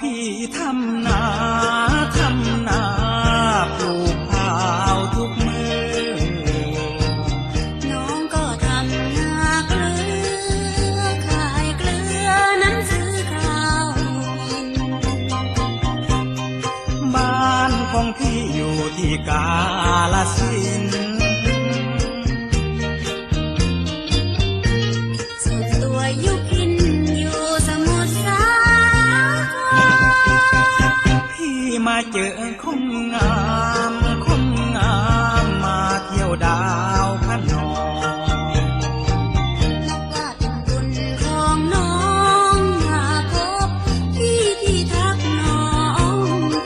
พี่ทำนาทำนาปลูกข้าวทุกมือ น้องก็ทำนาเกลือขายเกลือนั้นซื้อข้าวกินบ้านของพี่อยู่ที่กาลสิน มาเจอคนงามคนงามมาเที่ยวดาวพระนองนับว่าเป็นบุญของน้องมาพบพี่ที่ทักน้อง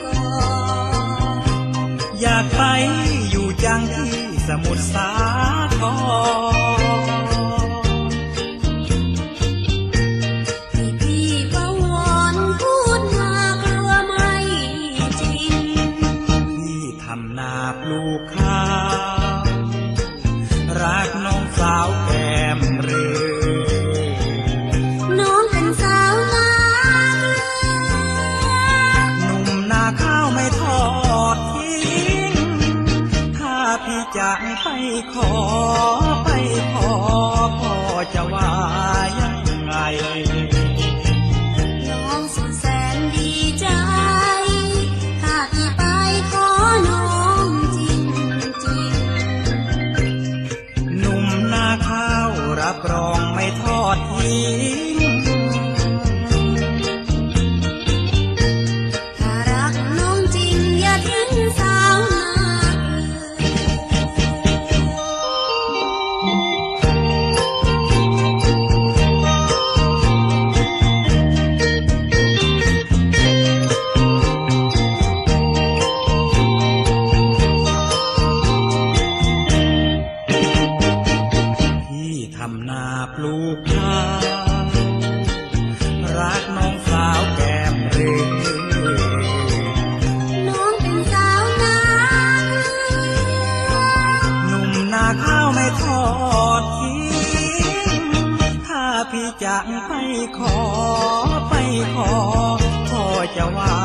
ก่อนอยากไปอยู่จังที่สมุทรสาคร รักน้องสาวแก้มเรือน้องเป็นสาวงาเลือหนุ่มนาข้าวไม่ทอดทิ้ง ถ้าพี่จะไปขอไปขอพ่อจะว่ายังไง กรองไม่ทอดทิ้ง พี่จะไปขอไปขอพ่อจะว่า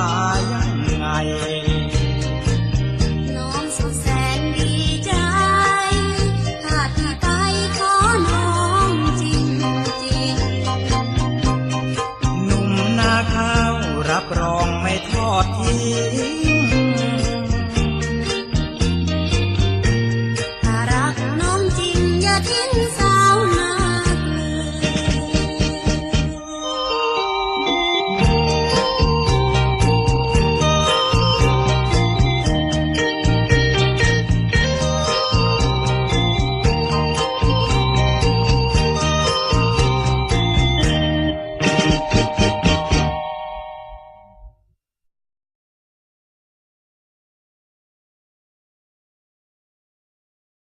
ยังไง น้องสุดแสนดีใจ ถ้าพี่ไปขอน้องจริงจริงหนุ่มนาข้าวรับรองไม่ทอดทิ้ง